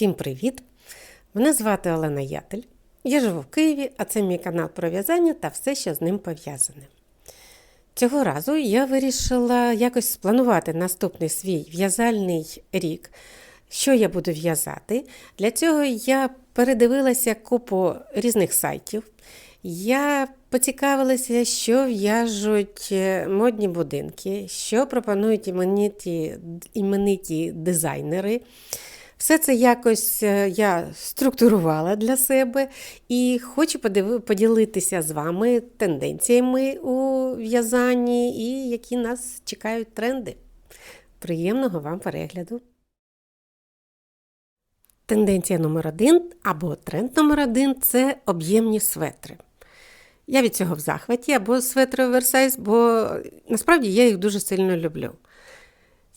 Всім привіт! Мене звати Олена Ятель. Я живу в Києві, а це мій канал про в'язання та все, що з ним пов'язане. Цього разу я вирішила якось спланувати наступний свій в'язальний рік, що я буду в'язати. Для цього я передивилася купу різних сайтів. Я поцікавилася, що в'яжуть е, модні будинки, що пропонують імениті, імениті дизайнери. Все це якось е, я структурувала для себе і хочу поділитися з вами тенденціями у в'язанні і які нас чекають тренди. Приємного вам перегляду! Тенденція номер один або тренд номер один це об'ємні светри. Я від цього в захваті або светри оверсайз, бо насправді я їх дуже сильно люблю.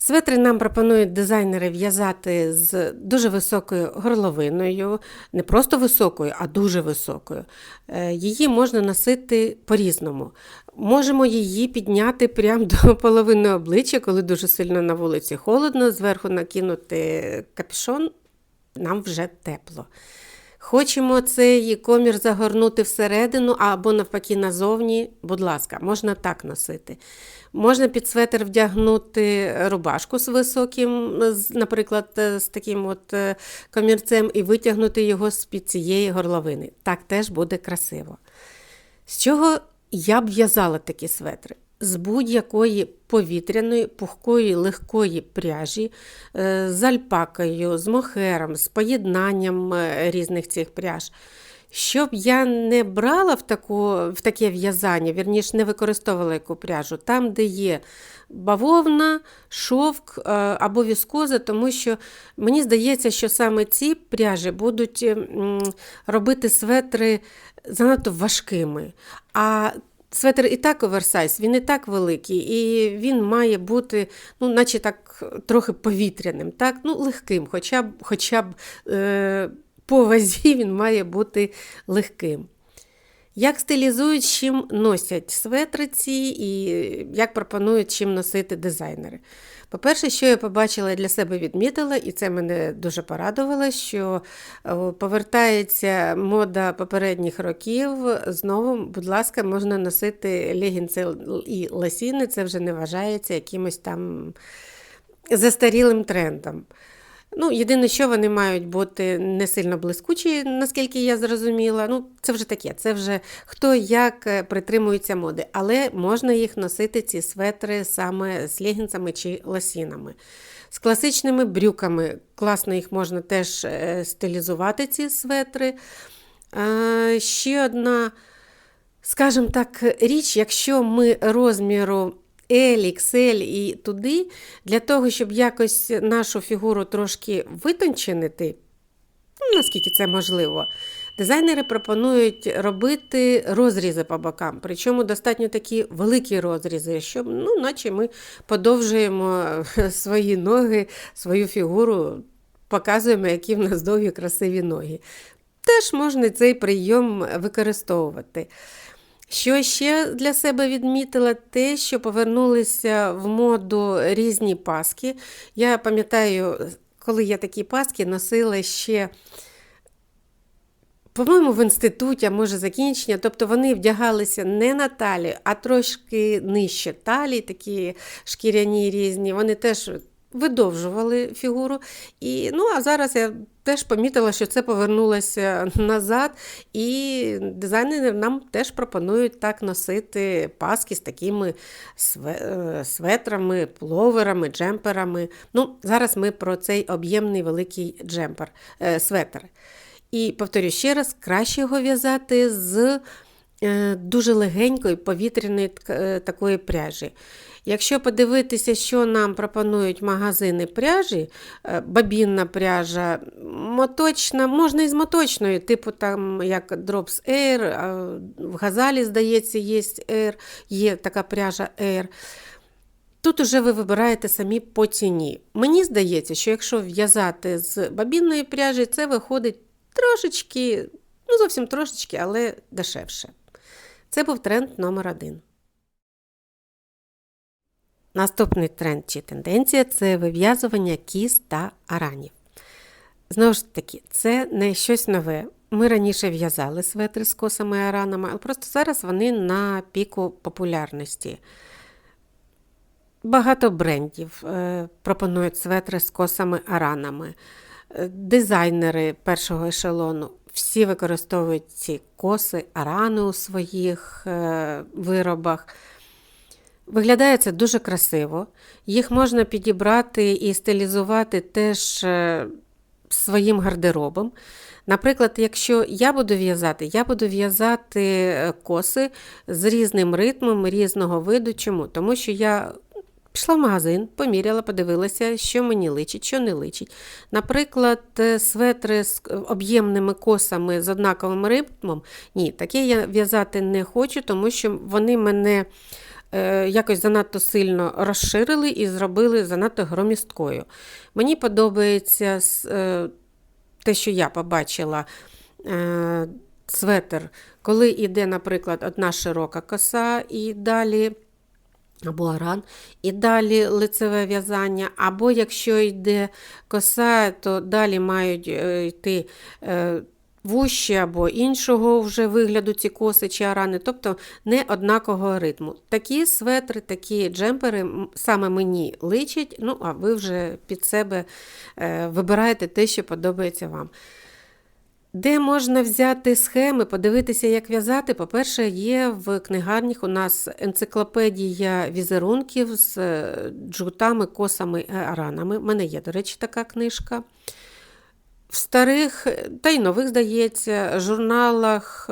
Светри нам пропонують дизайнери в'язати з дуже високою горловиною, не просто високою, а дуже високою. Е, Її можна носити по-різному. Можемо її підняти прямо до половини обличчя, коли дуже сильно на вулиці холодно, зверху накинути капюшон, нам вже тепло. Хочемо цей комір загорнути всередину або навпаки назовні, будь ласка, можна так носити. Можна під светр вдягнути рубашку з високим, наприклад, е, з таким от е, комірцем і витягнути його з-під цієї горловини. Так теж буде красиво. З чого я б в'язала такі светри? З будь-якої повітряної, пухкої, легкої пряжі, е, з альпакою, з мохером, з поєднанням е, різних цих пряж. Щоб я не брала в, таку, в таке в'язання, вірніше, не використовувала яку пряжу, там, де є бавовна, шовк е, або віскоза, тому що мені здається, що саме ці пряжі будуть робити светри занадто важкими. А Светр і так оверсайз, він і так великий, і він має бути, ну, наче так трохи повітряним, так? ну, легким, хоча б, хоча б е, по вазі він має бути легким. Як стилізують, чим носять светриці і як пропонують чим носити дизайнери. По-перше, що я побачила і для себе відмітила, і це мене дуже порадувало, що е, повертається мода попередніх років. Знову, будь ласка, можна носити легінці і лосіни, це вже не вважається якимось там застарілим трендом. Ну, єдине, що вони мають бути не сильно блискучі, наскільки я зрозуміла. Ну, це вже таке, це вже хто як е, притримується моди, але можна їх носити, ці светри, саме з легінцями чи лосінами. З класичними брюками класно їх можна теж е, стилізувати, ці светри. Ще одна, скажімо так, річ, якщо ми розміру L, XL і туди, для того, щоб якось нашу фігуру трошки витонченити, ну, наскільки це можливо, дизайнери пропонують робити розрізи по бокам. Причому достатньо такі великі розрізи, щоб, ну, наче ми подовжуємо свої ноги, свою фігуру, показуємо, які в нас довгі красиві ноги. Теж можна цей прийом використовувати. Що ще для себе відмітила, те, що повернулися в моду різні паски. Я пам'ятаю, коли я такі паски носила ще, по-моєму, в інституті, а може закінчення. Тобто вони вдягалися не на талію, а трошки нижче талії, такі шкіряні різні. Вони теж видовжували фігуру. І, ну, а зараз я теж помітила, що це повернулося назад, і дизайнери нам теж пропонують так носити паски з такими е, светрами, пловерами, джемперами. Ну, Зараз ми про цей об'ємний великий джемпер, е, светр. І повторю ще раз, краще його в'язати з е, дуже легенької повітряної е, такої пряжі. Якщо подивитися, що нам пропонують магазини пряжі, е, бабінна пряжа, моточна, можна і з моточною, типу там як Drops Air, в Газалі, здається, є Air, є така пряжа Air. Тут уже ви вибираєте самі по ціні. Мені здається, що якщо в'язати з бабінної пряжі, це виходить трошечки, ну зовсім трошечки, але дешевше. Це був тренд номер один. Наступний тренд чи тенденція це вив'язування кіз та аранів. Знову ж таки, це не щось нове. Ми раніше в'язали светри з косами і аранами, але просто зараз вони на піку популярності. Багато брендів е, пропонують светри з косами аранами. Е, Дизайнери першого ешелону всі використовують ці коси, арани у своїх е, виробах. Виглядає це дуже красиво. Їх можна підібрати і стилізувати теж е, своїм гардеробом. Наприклад, якщо я буду в'язати, я буду в'язати е, коси з різним ритмом, різного виду. Чому? Тому що я пішла в магазин, поміряла, подивилася, що мені личить, що не личить. Наприклад, е, светри з об'ємними косами з однаковим ритмом. Ні, таке я в'язати не хочу, тому що вони мене якось занадто сильно розширили і зробили занадто громісткою. Мені подобається е, те, що я побачила. е, Светр, коли йде, наприклад, одна широка коса і далі або аран, і далі лицеве в'язання, або якщо йде коса, то далі мають е, йти е, вущі або іншого вже вигляду ці коси чи арани, тобто не однакового ритму. Такі светри, такі джемпери саме мені личать, ну а ви вже під себе е, вибираєте те, що подобається вам. Де можна взяти схеми, подивитися, як в'язати? По-перше, є в книгарнях у нас енциклопедія візерунків з е, джгутами, косами, аранами. У мене є, до речі, така книжка. В старих, е, та й нових, здається, журналах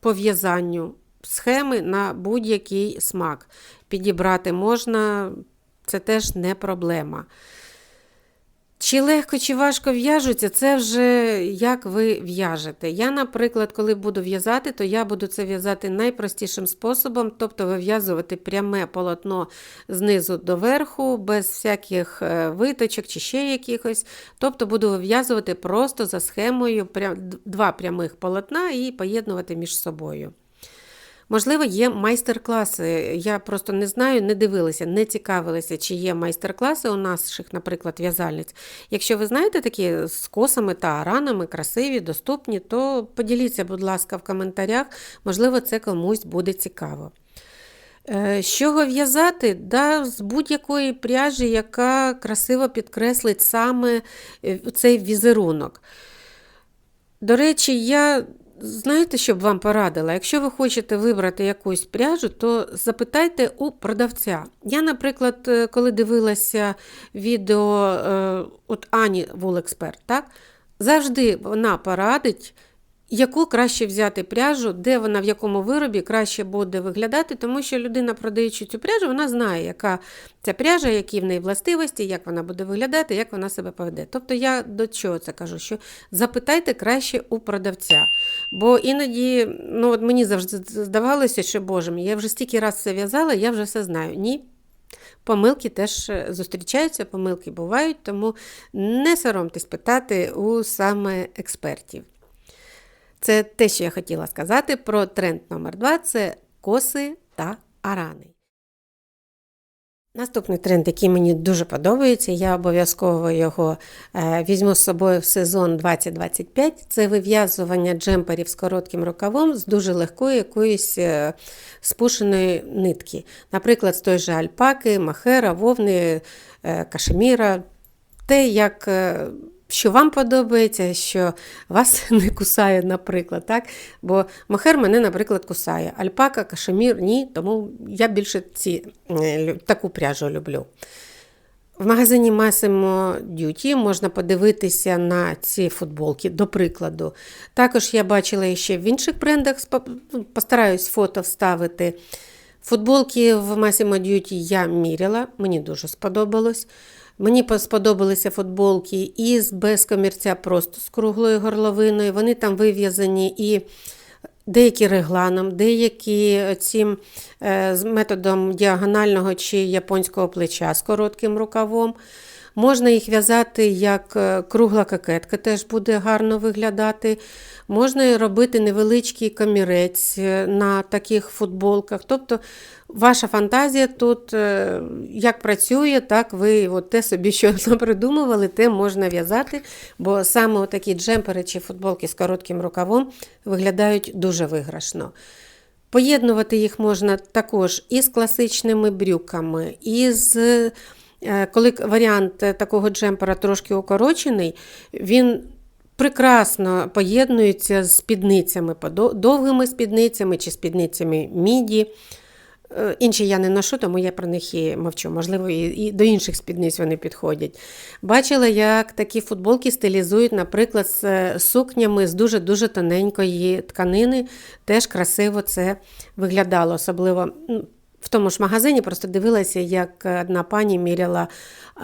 пов'язанню схеми на будь-який смак. Підібрати можна, це теж не проблема. Чи легко, чи важко в'яжуться, це вже як ви в'яжете. Я, наприклад, коли буду в'язати, то я буду це в'язати найпростішим способом, тобто вив'язувати пряме полотно знизу до верху, без всяких е, виточок чи ще якихось. Тобто буду вив'язувати просто за схемою два прямих полотна і поєднувати між собою. Можливо, є майстер-класи. Я просто не знаю, не дивилася, не цікавилася, чи є майстер-класи у наших, наприклад, в'язальниць. Якщо ви знаєте такі з косами та аранами, красиві, доступні, то поділіться, будь ласка, в коментарях. Можливо, це комусь буде цікаво. Е, З чого в'язати? Да, з будь-якої пряжі, яка красиво підкреслить саме е, цей візерунок. До речі, я знаєте, що б вам порадила? Якщо ви хочете вибрати якусь пряжу, то запитайте у продавця. Я, наприклад, е, коли дивилася відео е, от Ані Вулексперт, так, завжди вона порадить, яку краще взяти пряжу, де вона в якому виробі краще буде виглядати, тому що людина, продаючи цю пряжу, вона знає, яка ця пряжа, які в неї властивості, як вона буде виглядати, як вона себе поведе. Тобто я до чого це кажу? Що запитайте краще у продавця. Бо іноді, ну от мені завжди здавалося, що Боже мій, я вже стільки раз це в'язала, я вже все знаю. Ні. Помилки теж е, зустрічаються, помилки бувають, тому не соромтесь питати у саме експертів. Це те, що я хотіла сказати про тренд номер 2 це коси та арани. Наступний тренд, який мені дуже подобається, я обов'язково його е, візьму з собою в сезон 2025, це вив'язування джемперів з коротким рукавом з дуже легкої якоїсь е, спушеної нитки. Наприклад, з той же альпаки, махера, вовни, е, кашеміра. Те, як, що вам подобається, що вас не кусає, наприклад. Так? Бо мохер мене, наприклад, кусає. Альпака, кашемір ні, тому я більше ці, е, таку пряжу люблю. В магазині Massimo Duty можна подивитися на ці футболки, до прикладу. Також я бачила ще в інших брендах, ну, постараюсь фото вставити. Футболки в Massimo Duty я міряла, мені дуже сподобалось. Мені сподобалися футболки із без комірця, просто з круглою горловиною. Вони там вив'язані і деякі регланом, деякі цим е, методом діагонального чи японського плеча з коротким рукавом. Можна їх в'язати як е, кругла кокетка, теж буде гарно виглядати. Можна робити невеличкий комірець е, на таких футболках. Тобто ваша фантазія тут е, як працює, так ви от те собі, що придумували, те можна в'язати, бо саме такі джемпери чи футболки з коротким рукавом виглядають дуже виграшно. Поєднувати їх можна також і з класичними брюками, і е, Коли варіант такого джемпера трошки укорочений, він прекрасно поєднується з спідницями, довгими спідницями чи спідницями міді. Е, Інші я не ношу, тому я про них і мовчу. Можливо, і, і до інших спідниць вони підходять. Бачила, як такі футболки стилізують, наприклад, з е, сукнями з дуже-дуже тоненької тканини. Теж красиво це виглядало. Особливо ну, в тому ж магазині просто дивилася, як одна пані міряла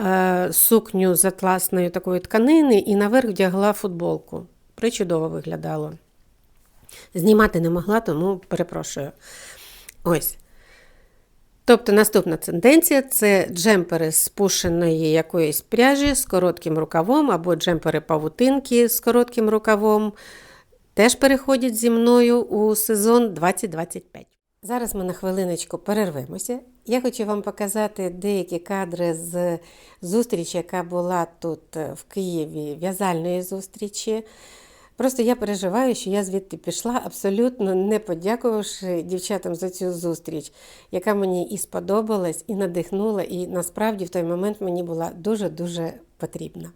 е, сукню з атласної такої тканини і наверх вдягла футболку. Причудово виглядало. Знімати не могла, тому перепрошую. Ось. Тобто наступна тенденція це джемпери з пушеної якоїсь пряжі з коротким рукавом, або джемпери павутинки з коротким рукавом. Теж переходять зі мною у сезон 2025. Зараз ми на хвилиночку перервемося. Я хочу вам показати деякі кадри з зустрічі, яка була тут е, в Києві, в'язальної зустрічі. Просто я переживаю, що я звідти пішла, абсолютно не подякувавши дівчатам за цю зустріч, яка мені і сподобалась, і надихнула, і насправді в той момент мені була дуже-дуже потрібна.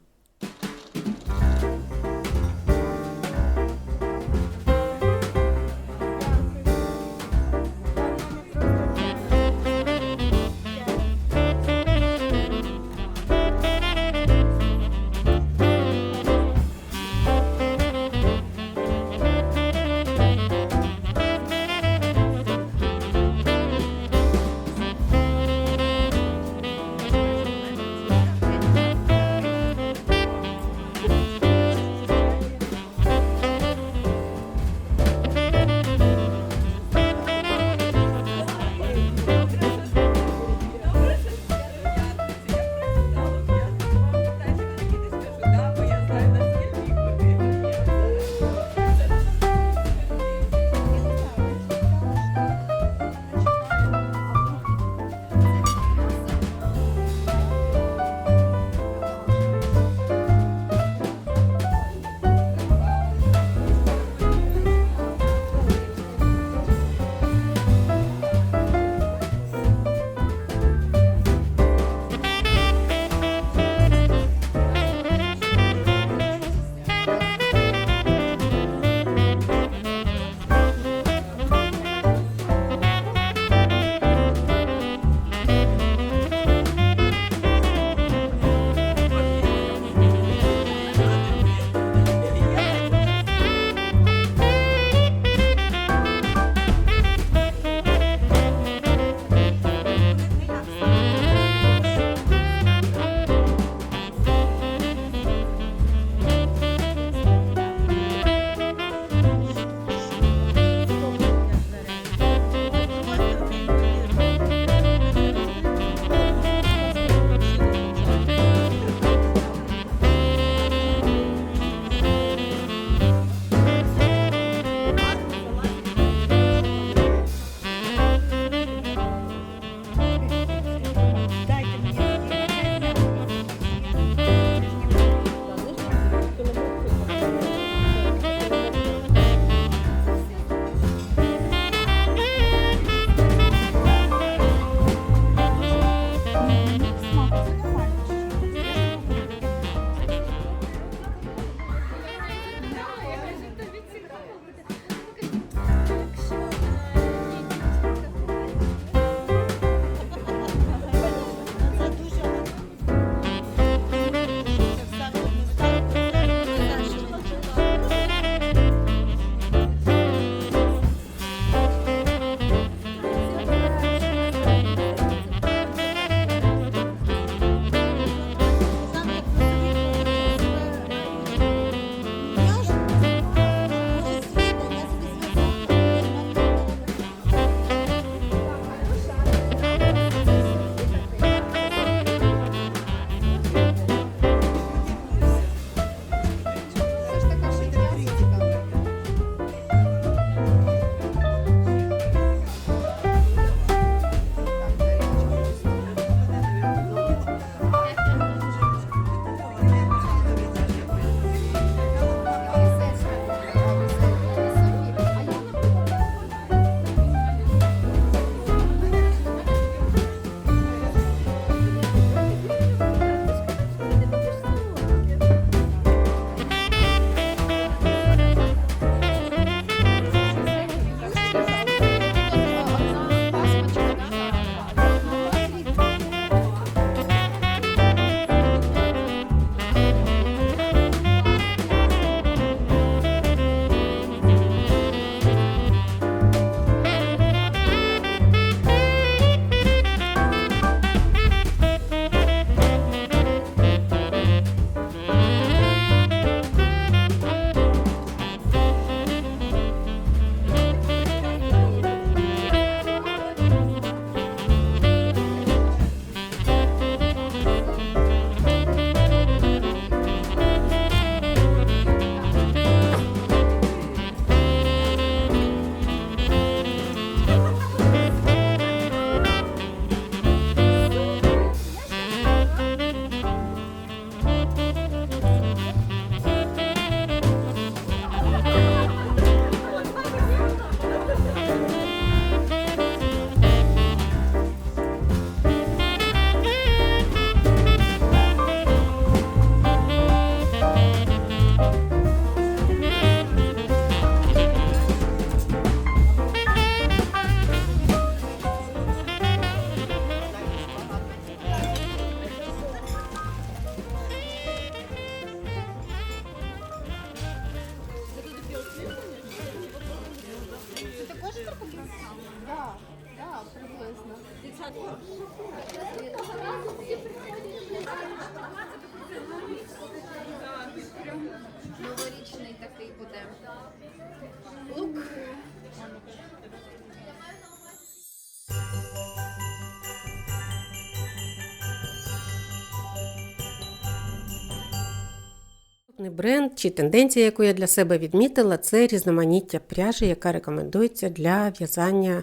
Наступний бренд чи тенденція, яку я для себе відмітила, це різноманіття пряжі, яка рекомендується для в'язання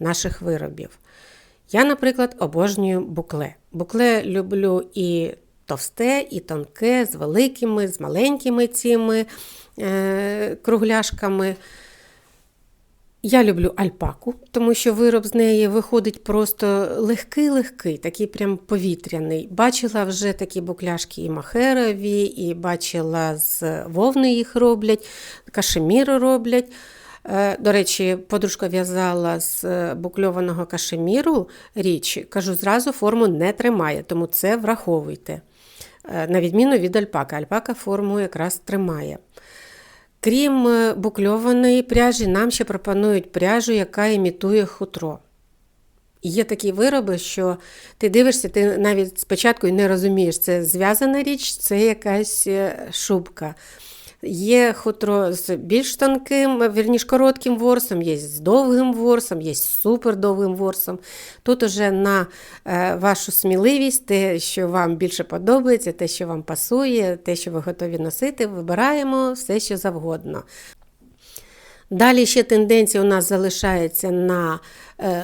наших виробів. Я, наприклад, обожнюю букле. Букле люблю і товсте, і тонке, з великими, з маленькими цими е, кругляшками. Я люблю альпаку, тому що вироб з неї виходить просто легкий-легкий, такий прям повітряний. Бачила вже такі букляшки і махерові, і бачила з вовни їх роблять, кашеміру роблять. Е, До речі, подружка в'язала з е, букльованого кашеміру річ, кажу, зразу форму не тримає, тому це враховуйте. Е, На відміну від альпака. Альпака форму якраз тримає. Крім е, букльованої пряжі, нам ще пропонують пряжу, яка імітує хутро. Є такі вироби, що ти дивишся, ти навіть спочатку не розумієш, це зв'язана річ, це якась е, шубка. Є хутро з більш тонким, вірніш коротким ворсом, є з довгим ворсом, є з супердовгим ворсом. Тут уже на е, вашу сміливість, те, що вам більше подобається, те, що вам пасує, те, що ви готові носити, вибираємо все, що завгодно. Далі ще тенденція у нас залишається на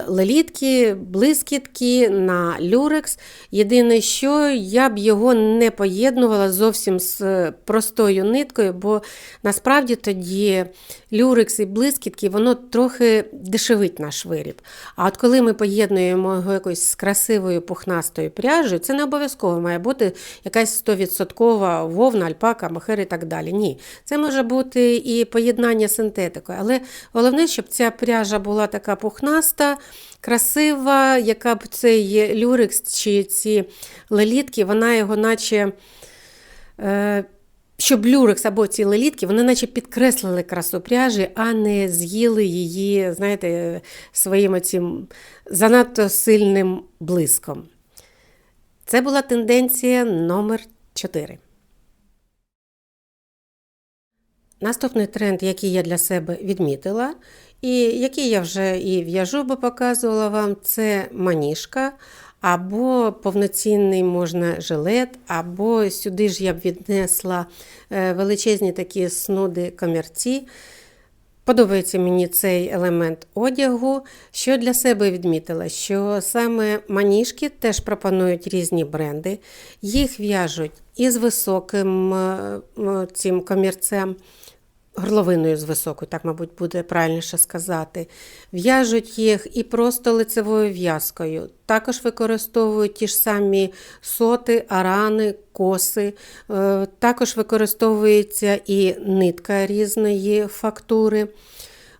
лелітки, блискітки, на люрекс. Єдине, що я б його не поєднувала зовсім з е, простою ниткою, бо насправді тоді люрекс і блискітки, воно трохи дешевить наш виріб. А от коли ми поєднуємо його якось з красивою пухнастою пряжею, це не обов'язково має бути якась 100% вовна, альпака, мохер і так далі. Ні, це може бути і поєднання синтетикою. Але головне, щоб ця пряжа була така пухнаста, красива, яка б цей люрекс чи ці лелітки, вона його наче. Е, щоб люрекс або ці лелітки, вони наче підкреслили красу пряжі, а не з'їли її, знаєте, своїм цим занадто сильним блиском. Це була тенденція номер 4. Наступний тренд, який я для себе відмітила, і який я вже і в'яжу, бо показувала вам, це маніжка, або повноцінний можна жилет, або сюди ж я б віднесла е, величезні такі снуди комірці. Подобається мені цей елемент одягу. Що для себе відмітила, що саме маніжки теж пропонують різні бренди. Їх в'яжуть із високим е, цим комірцем, горловиною з високою, так, мабуть, буде правильніше сказати. В'яжуть їх і просто лицевою в'язкою. Також використовують ті ж самі соти, арани, коси. Е, Також використовується і нитка різної фактури.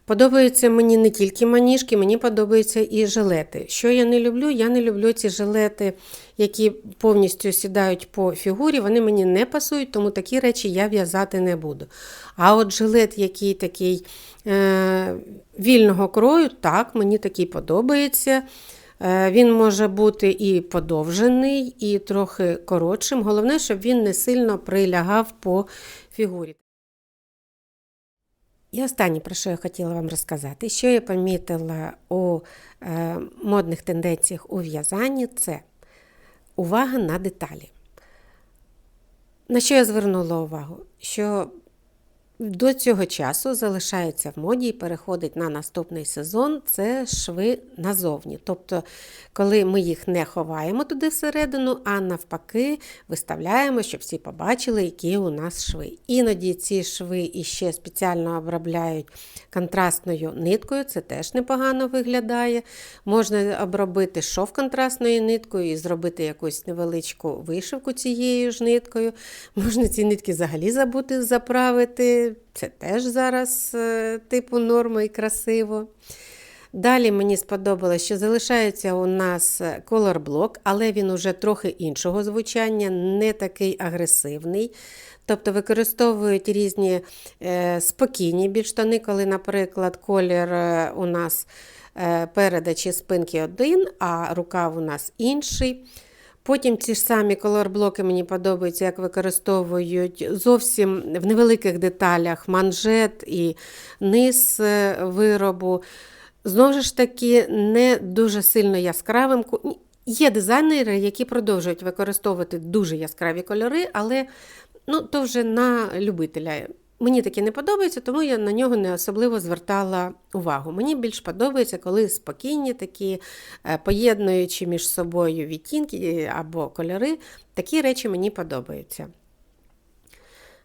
Подобаються мені не тільки маніжки, мені подобаються і жилети. Що я не люблю? Я не люблю ці жилети, які повністю сідають по фігурі. Вони мені не пасують, тому такі речі я в'язати не буду. А от жилет, який такий е, вільного крою, так, мені такий подобається. Е, Він може бути і подовжений, і трохи коротшим. Головне, щоб він не сильно прилягав по фігурі. І останнє, про що я хотіла вам розказати, що я помітила у е, модних тенденціях у в'язанні, це увага на деталі. На що я звернула увагу? Що до цього часу залишається в моді і переходить на наступний сезон це шви назовні. Тобто, коли ми їх не ховаємо туди всередину, а навпаки виставляємо, щоб всі побачили, які у нас шви. Іноді ці шви іще спеціально обробляють контрастною ниткою, це теж непогано виглядає. Можна обробити шов контрастною ниткою і зробити якусь невеличку вишивку цією ж ниткою. Можна ці нитки взагалі забути заправити. Це теж зараз е, типу норма і красиво. Далі мені сподобалось, що залишається у нас колорблок, але він уже трохи іншого звучання, не такий агресивний. Тобто використовують різні е, спокійні більш коли, наприклад, колір е, у нас е, переда спинки один, а рукав у нас інший. Потім ці ж самі колорблоки мені подобаються, як використовують зовсім в невеликих деталях манжет і низ е, виробу. Знову ж таки, не дуже сильно яскравим. Є дизайнери, які продовжують використовувати дуже яскраві кольори, але ну, то вже на любителя. Мені таке не подобається, тому я на нього не особливо звертала увагу. Мені більш подобається, коли спокійні такі, е, поєднуючи між собою відтінки або кольори, такі речі мені подобаються.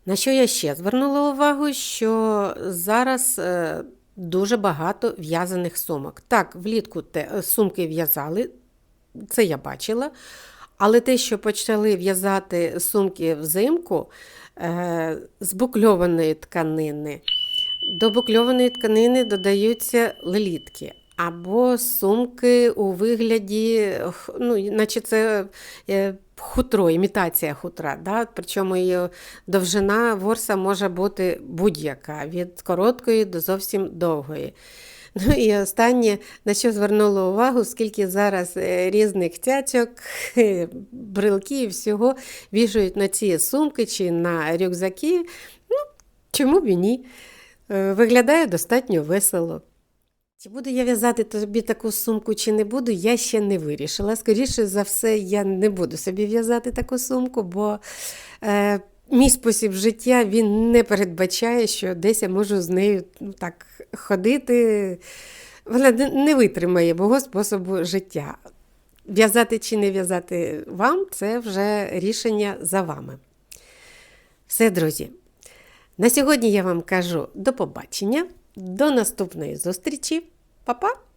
На що я ще звернула увагу, що зараз е, дуже багато в'язаних сумок. Так, влітку те, е, сумки в'язали, це я бачила. Але те, що почали в'язати сумки взимку з букльованої тканини, до букльованої тканини додаються лелітки. Або сумки у вигляді, ну, наче це е, хутро, імітація хутра. Да? Причому її довжина ворса може бути будь-яка, від короткої до зовсім довгої. Ну і останнє, на що звернула увагу, скільки зараз е, різних цяцьок, е, брелків і всього вішають на ці сумки чи на рюкзаки. Ну, чому б і ні? Е, Виглядає достатньо весело. Чи буду я в'язати тобі таку сумку, чи не буду, я ще не вирішила. Скоріше за все, я не буду собі в'язати таку сумку, бо е, мій спосіб життя він не передбачає, що десь я можу з нею ну, так ходити. Вона не- витримає мого способу життя. В'язати чи не в'язати вам це вже рішення за вами. Все, друзі. На сьогодні я вам кажу до побачення, до наступної зустрічі. Па-па!